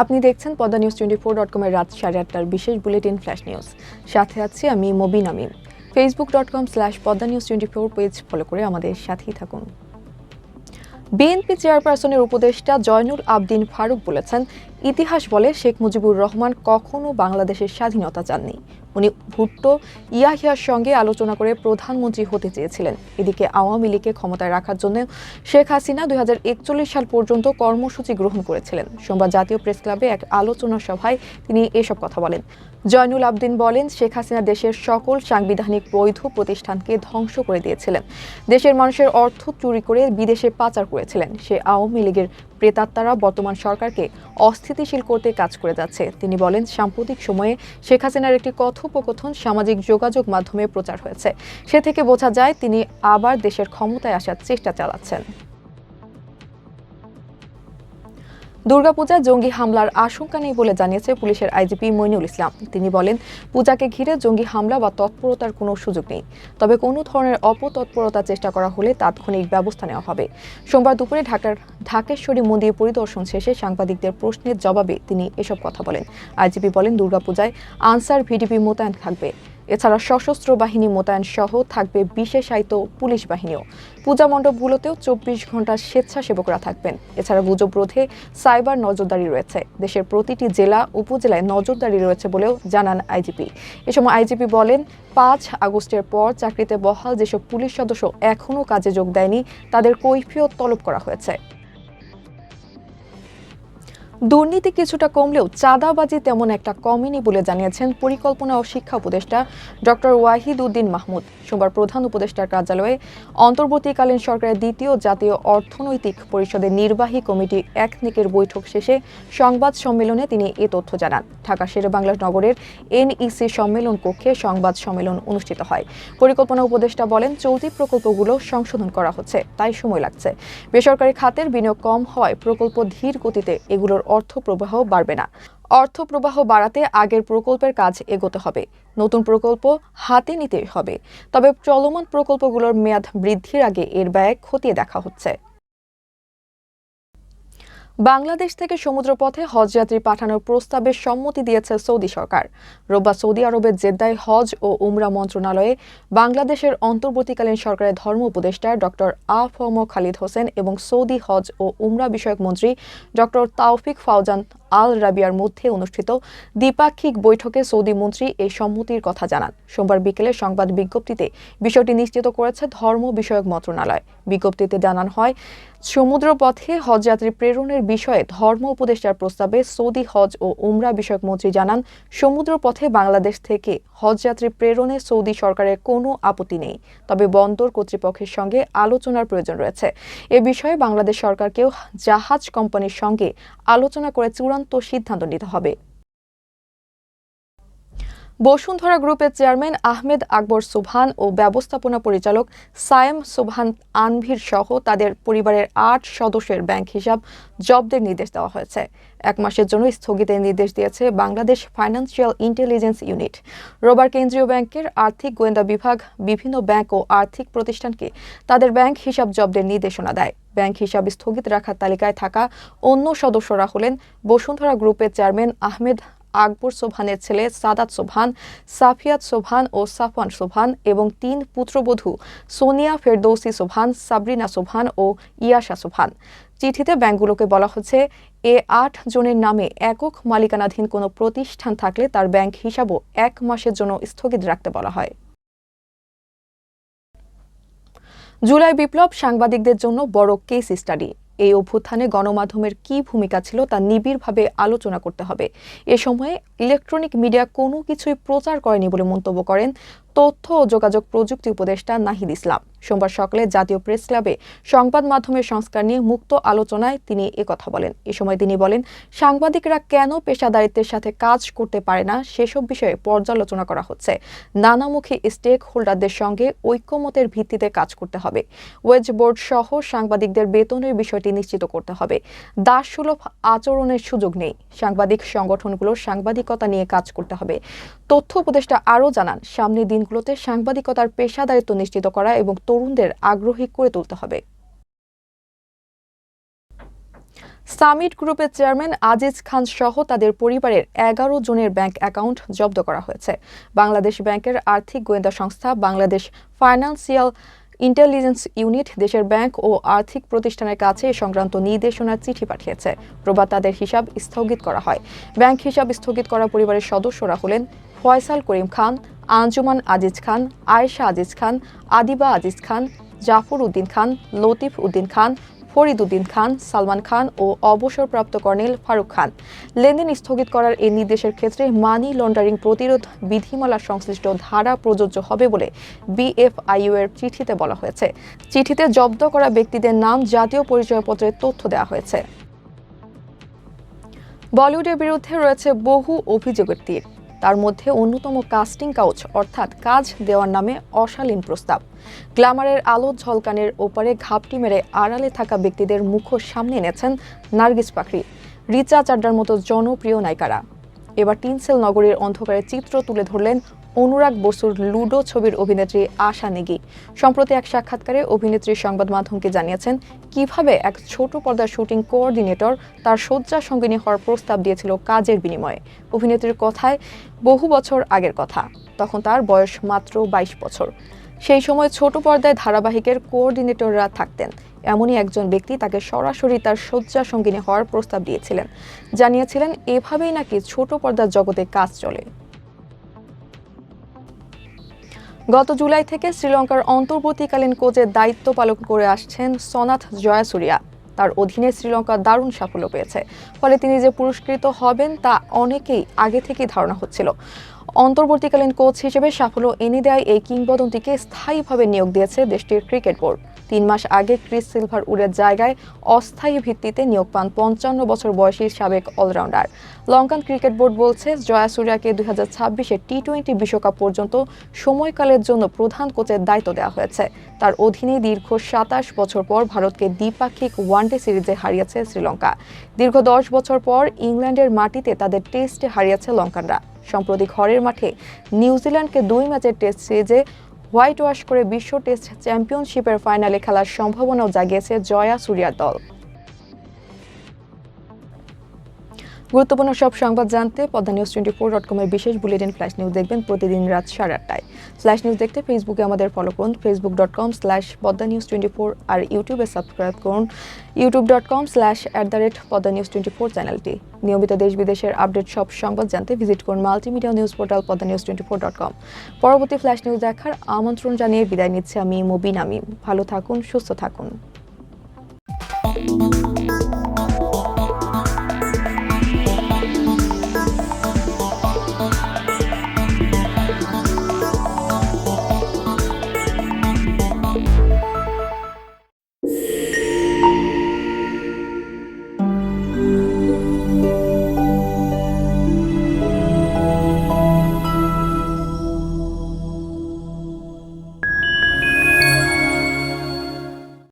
আপনি দেখছেন Padma news twenty four dot কমের রাত সাড়ে আটটার বিশেষ বুলেটিন ফ্ল্যাশ নিউজ। সাথে আছি আমি Mobin Amin. Facebook dot com slash Padma news twenty four page follow করে আমাদের সাথেই থাকুন। বিএনপি চেয়ারপারসনের উপদেষ্টা জয়নুল আবদিন ফারুক বলেছেন ইতিহাস বলে শেখ মুজিবুর রহমান কখনো বাংলাদেশের স্বাধীনতা চাননি। উনি ভুট্টো ইয়াহিয়ার সঙ্গে আলোচনা করে প্রধানমন্ত্রী হতে চেয়েছিলেন। এদিকে আওয়ামী লীগকে ক্ষমতায় রাখার জন্য শেখ হাসিনা দুই সাল পর্যন্ত কর্মসূচি গ্রহণ করেছিলেন। সোমবার জাতীয় প্রেস ক্লাবে এক আলোচনা সভায় তিনি এসব কথা বলেন। জয়নুল আবদিন বলেন, শেখ হাসিনা দেশের সকল সাংবিধানিক বৈধ প্রতিষ্ঠানকে ধ্বংস করে দিয়েছিলেন। দেশের মানুষের অর্থ চুরি করে বিদেশে পাচার করেছিলেন। সে আওয়ামী লীগের প্রেতাত্মারা বর্তমান সরকারকে অস্থিতিশীল করতে কাজ করে যাচ্ছে। তিনি বলেন, সাম্প্রতিক সময়ে শেখ হাসিনার একটি কথোপকথন সামাজিক যোগাযোগ মাধ্যমে প্রচার হয়েছে। সে থেকে বোঝা যায়, তিনি আবার দেশের ক্ষমতায় আসার চেষ্টা চালাচ্ছেন। দুর্গাপূজায় জঙ্গি হামলার আশঙ্কা নেই বলে জানিয়েছে পুলিশের আইজিপি মইনুল ইসলাম। তিনি বলেন, পূজাকে ঘিরে জঙ্গি হামলা বা তৎপরতার কোনো সুযোগ নেই। তবে কোনো ধরনের অপতৎপরতার চেষ্টা করা হলে তাৎক্ষণিক ব্যবস্থা নেওয়া হবে। সোমবার দুপুরে ঢাকার ঢাকেশ্বরী মন্দির পরিদর্শন শেষে সাংবাদিকদের প্রশ্নের জবাবে তিনি এসব কথা বলেন। আইজিপি বলেন, দুর্গাপূজায় আনসার ভিডিপি মোতায়েন থাকবে। এছাড়া সশস্ত্র বাহিনী মোতায়েন সহ থাকবে বিশেষায়িত পুলিশ বাহিনীও। পূজা মণ্ডপগুলোতেও চব্বিশ ঘণ্টা স্বেচ্ছাসেবকরা থাকবেন। এছাড়া গুজব রোধে সাইবার নজরদারি রয়েছে। দেশের প্রতিটি জেলা, উপজেলায় নজরদারি রয়েছে বলেও জানান আইজিপি। এ সময় আইজিপি বলেন, পাঁচ আগস্টের পর চাকরিতে বহাল যেসব পুলিশ সদস্য এখনও কাজে যোগ দেয়নি, তাদের কৈফিয়ত তলব করা হয়েছে। দুর্নীতি কিছুটা কমলেও চাঁদাবাজি তেমন একটা কমেনি বলে জানিয়েছেন পরিকল্পনা ও শিক্ষা উপদেষ্টা ডক্টর ওয়াহিদ উদ্দিন মাহমুদ। সোমবার প্রধান উপদেষ্টার কার্যালয়ে অন্তর্বর্তীকালীন সরকারের দ্বিতীয় জাতীয় অর্থনৈতিক পরিষদের নির্বাহী কমিটি একনেকের বৈঠক শেষে সংবাদ সম্মেলনে তিনি এ তথ্য জানান। ঢাকা শেরেবাংলা নগরের এনইসি সম্মেলন কক্ষে সংবাদ সম্মেলন অনুষ্ঠিত হয়। পরিকল্পনা উপদেষ্টা বলেন, চলতি প্রকল্পগুলো সংশোধন করা হচ্ছে, তাই সময় লাগছে। বেসরকারি খাতের বিনিয়োগ কম হওয়ায় প্রকল্প ধীর গতিতে এগুলোর অর্থ প্রবাহ বাড়বে না। অর্থ প্রবাহ বাড়াতে আগের প্রকল্পের কাজ এগোতে হবে। নতুন প্রকল্প হাতে নিতে হবে। তবে চলমান প্রকল্পগুলোর মেয়াদ বৃদ্ধির আগে এর ব্যয় খতিয়ে দেখা হচ্ছে। বাংলাদেশ থেকে সমুদ্রপথে হজযাত্রী পাঠানোর প্রস্তাবে সম্মতি দিয়েছে সৌদি সরকার। রোববার সৌদি আরবের জেদ্দায় হজ ও উমরা মন্ত্রণালয়ে বাংলাদেশের অন্তর্বর্তীকালীন সরকারের ধর্ম উপদেষ্টা ডক্টর আফম খালিদ হোসেন এবং সৌদি হজ ও উমরা বিষয়ক মন্ত্রী ডক্টর তাওফিক ফাউজান আল রাবিয়ার মধ্যে অনুষ্ঠিত দ্বিপাক্ষিক বৈঠকে সৌদি মন্ত্রী এই সম্মতির কথা জানান। সোমবার বিকেলে সংবাদ বিজ্ঞপ্তিতে বিষয়টি নিশ্চিত করেছে ধর্ম বিষয়ক মন্ত্রণালয়। বিজ্ঞপ্তিতে জানান হয়, সমুদ্রপথে হজযাত্রী প্রেরণের বিষয়ে ধর্ম উপদেষ্টার প্রস্তাবে সৌদি হজ ও উমরা বিষয়ক মন্ত্রী জানান, সমুদ্রপথে বাংলাদেশ থেকে হজযাত্রী প্রেরণে সৌদি সরকারের কোনো আপত্তি নেই। তবে বন্দর কর্তৃপক্ষের সঙ্গে আলোচনার প্রয়োজন রয়েছে। এ বিষয়ে বাংলাদেশ সরকারকেও জাহাজ কোম্পানির সঙ্গে আলোচনা করে চূড়ান্ত সিদ্ধান্ত নিতে হবে। বসুন্ধরা গ্রুপের চেয়ারম্যান আহমেদ আকবর সুবহান ও ব্যবস্থাপনা পরিচালক সায়েম সুবহান আনভির সহ তাদের পরিবারের আট সদস্যের ব্যাংক হিসাব জব্দের নির্দেশ দেওয়া হয়েছে। এক মাসের জন্য স্থগিতের নির্দেশ দিয়েছে বাংলাদেশ ফাইন্যান্সিয়াল ইন্টেলিজেন্স ইউনিট। রোবার কেন্দ্রীয় ব্যাংকের আর্থিক গোয়েন্দা বিভাগ, বিভিন্ন ব্যাংক ও আর্থিক প্রতিষ্ঠানকে তাদের ব্যাংক হিসাব জব্দের নির্দেশনা দেয়। ব্যাংক হিসাব স্থগিত রাখার তালিকায় থাকা অন্য সদস্যরা হলেন বসুন্ধরা গ্রুপের চেয়ারম্যান আহমেদ আকবর সোভানের ছেলে সাদাত সোভান সাফিয়াত সোভান ও সাফওয়ান সোভান এবং তিন পুত্রবধূ সোনিয়া ফেরদৌসি সোভান সাবরিনা সোভান ও ইয়াশা সোভান চিঠিতে ব্যাংকগুলোকে বলা হচ্ছে, এ আট জনের নামে একক মালিকানাধীন কোনো প্রতিষ্ঠান থাকলে তার ব্যাংক হিসাবও এক মাসের জন্য স্থগিত রাখতে বলা হয়। জুলাই বিপ্লব সাংবাদিকদের জন্য বড় কেস স্টাডি এই অভ্যুত্থানে গণমাধ্যমের কি ভূমিকা ছিল তা নিবিড়ভাবে আলোচনা করতে হবে। এ সময়ে ইলেকট্রনিক মিডিয়া কোনো কিছুই প্রচার করেনি বলে মন্তব্য করেন তথ্য ও যোগাযোগ প্রযুক্তি উপদেষ্টা নাহিদ ইসলাম। সোমবার সকালে জাতীয় প্রেস ক্লাবে সংবাদ মাধ্যমের সংস্কার নিয়ে মুক্ত আলোচনায় তিনি কথা বলেন। এ সময় তিনি বলেন, সাংবাদিকরা কেন পেশাদারিত্বের সাথে কাজ করতে পারে না সেসব বিষয়ে পর্যালোচনা করা হচ্ছে। নানামুখী স্টেক হোল্ডারদের সঙ্গে ঐক্যমতের ভিত্তিতে কাজ করতে হবে। ওয়েজ বোর্ড সহ সাংবাদিকদের বেতনের বিষয়টি নিশ্চিত করতে হবে। দাস সুলভ আচরণের সুযোগ নেই। সাংবাদিক সংগঠনগুলোর সাংবাদিকতা নিয়ে কাজ করতে হবে। তথ্য উপদেষ্টা আরও জানান, সামনের দিনগুলোতে সাংবাদিকতার পেশাদারিত্ব নিশ্চিত করা এবং তরুণদের আগ্রহী করে তুলতে হবে। সামিট গ্রুপের চেয়ারম্যান আজিজ খান সহ তাদের পরিবারের এগারো জনের ব্যাংক অ্যাকাউন্ট জব্দ করা হয়েছে। বাংলাদেশ ব্যাংকের আর্থিক গোয়েন্দা সংস্থা বাংলাদেশ ফাইন্যান্সিয়াল ইন্টেলিজেন্স ইউনিট দেশের ব্যাংক ও আর্থিক প্রতিষ্ঠানের কাছে এ সংক্রান্ত নির্দেশনার চিঠি পাঠিয়েছে। প্রবাদ তাদের হিসাব স্থগিত করা হয়। ব্যাংক হিসাব স্থগিত করা পরিবারের সদস্যরা হলেন ফয়সাল করিম খান, আঞ্জুমান আজিজ খান, আয়েশা আজিজ খান, আদিবা আজিজ খান, জাফর উদ্দিন খান, লতিফ উদ্দিন খান, ফরিদ উদ্দিন খান, সালমান খান ও অবসরপ্রাপ্ত কর্নেল ফারুক খান। লেনদেন স্থগিত করার এই নির্দেশের ক্ষেত্রে মানি লন্ডারিং প্রতিরোধ বিধিমালা সংশ্লিষ্ট ধারা প্রযোজ্য হবে বলে বিএফআইইউ এর চিঠিতে বলা হয়েছে। চিঠিতে জব্দ করা ব্যক্তিদের নাম, জাতীয় পরিচয়পত্রের তথ্য দেওয়া হয়েছে। বলিউডের বিরুদ্ধে রয়েছে বহু অভিযোগের তীর। তার মধ্যে অন্যতম কাস্টিং কাউচ অর্থাৎ কাজ দেওয়ার নামে অশালীন প্রস্তাব। গ্ল্যামারের আলো ঝলকানের ওপারে ঘাপটি মেরে আড়ালে থাকা ব্যক্তিদের মুখোশ সামনে এনেছেন নার্গিস পাখরি, রিচা চাড্ডার মতো জনপ্রিয় নায়িকারা। এবার টিনসেল নগরীর অন্ধকারে চিত্র তুলে ধরলেন অনুরাগ বসুর লুডো ছবির অভিনেত্রী আশা নেগি। সম্প্রতি এক সাক্ষাৎকারে অভিনেত্রী সংবাদ মাধ্যমকে জানিয়েছেন, কীভাবে এক ছোট পর্দার শুটিং কোঅর্ডিনেটর তার শয্যা সঙ্গিনী হওয়ার প্রস্তাব দিয়েছিল কাজের বিনিময়ে। অভিনেত্রীর কথায় বহু বছর আগের কথা, তখন তার বয়স মাত্র বাইশ বছর। সেই সময় ছোট পর্দায় ধারাবাহিকের কোঅর্ডিনেটররা থাকতেন। এমনই একজন ব্যক্তি তাকে সরাসরি তার শয্যা সঙ্গিনী হওয়ার প্রস্তাব দিয়েছিলেন। জানিয়েছিলেন, এভাবেই নাকি ছোট পর্দার জগতে কাজ চলে। গত জুলাই থেকে শ্রীলঙ্কার অন্তর্বর্তীকালীন কোচের দায়িত্ব পালন করে আসছেন সনাথ জয়াসুরিয়া। তার অধীনে শ্রীলঙ্কা দারুণ সাফল্য পেয়েছে। ফলে তিনি যে পুরস্কৃত হবেন তা অনেকেই আগে থেকেই ধারণা হচ্ছিল। অন্তর্বর্তীকালীন কোচ হিসেবে সাফল্য এনে দেয় এই কিংবদন্তিকে স্থায়ীভাবে নিয়োগ দিয়েছে দেশটির ক্রিকেট বোর্ড। তিন মাস আগে ক্রিস সিলভার উডের জায়গায় অস্থায়ী ভিত্তিতে নিয়োগ পান পঞ্চান্ন বছর বয়সী সাবেক অলরাউন্ডার। লঙ্কান ক্রিকেট বোর্ড বলছে জয়াসুরিয়াকে দুই হাজার ছাব্বিশে টি টোয়েন্টি বিশ্বকাপ পর্যন্ত সময়কালের জন্য প্রধান কোচের দায়িত্ব দেওয়া হয়েছে। তার অধীনে দীর্ঘ সাতাশ বছর পর ভারতকে দ্বিপাক্ষিক ওয়ানডে সিরিজে হারিয়েছে শ্রীলঙ্কা। দীর্ঘ দশ বছর পর ইংল্যান্ডের মাটিতে তাদের টেস্টে হারিয়েছে লঙ্কানরা। সম্প্রতি ঘরের মাঠে নিউজিল্যান্ডকে দুই ম্যাচের টেস্ট সিরিজে হোয়াইট ওয়াশ করে বিশ্ব টেস্ট চ্যাম্পিয়নশিপের ফাইনালে খেলার সম্ভাবনাও জাগিয়েছে জয়া সুরিয়ার দল। গুরুত্বপূর্ণ সব সংবাদ জানতে Padma news twenty four dot কমের বিশেষ বুলেটিন ফ্ল্যাশ নিউজ দেখবেন প্রতিদিন রাত সাড়ে আটটায়। ফ্ল্যাশ নিউজ দেখতে ফেসবুকে আমাদের ফলো করুন। Facebook dot com slash Padma news twenty four আর ইউটিউবে সাবস্ক্রাইব করুন। YouTube dot com slash at the rate Padma news twenty four চ্যানেলটি নিয়মিত দেশ বিদেশের আপডেট সব সংবাদ জানতে ভিজিট করুন multimedia news portal Padma news twenty four dot com পরবর্তী ফ্ল্যাশ নিউজ দেখার আমন্ত্রণ জানিয়ে বিদায় নিচ্ছে আমি মুবিন আমিম। ভালো থাকুন, সুস্থ থাকুন।